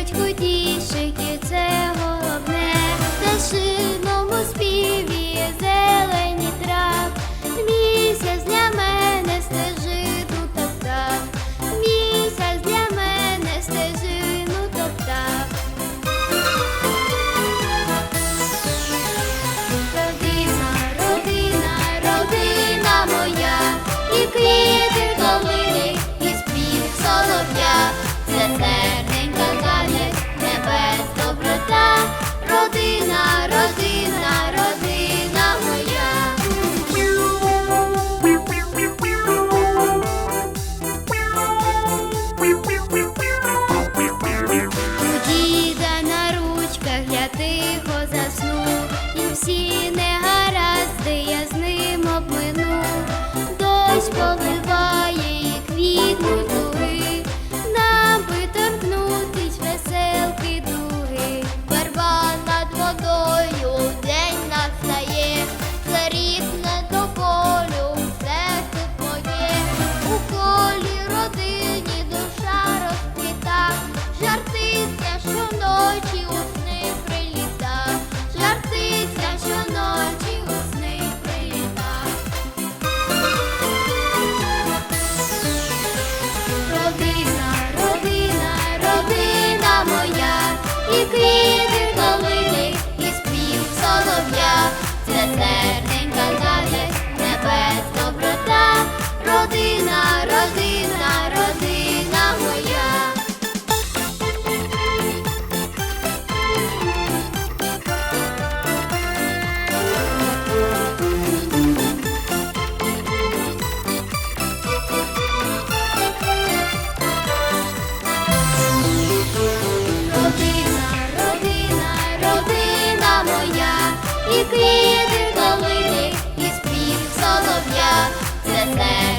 батько дід. Тихо засну, і всі негаразди солов'я, це І спів солов'я, це те.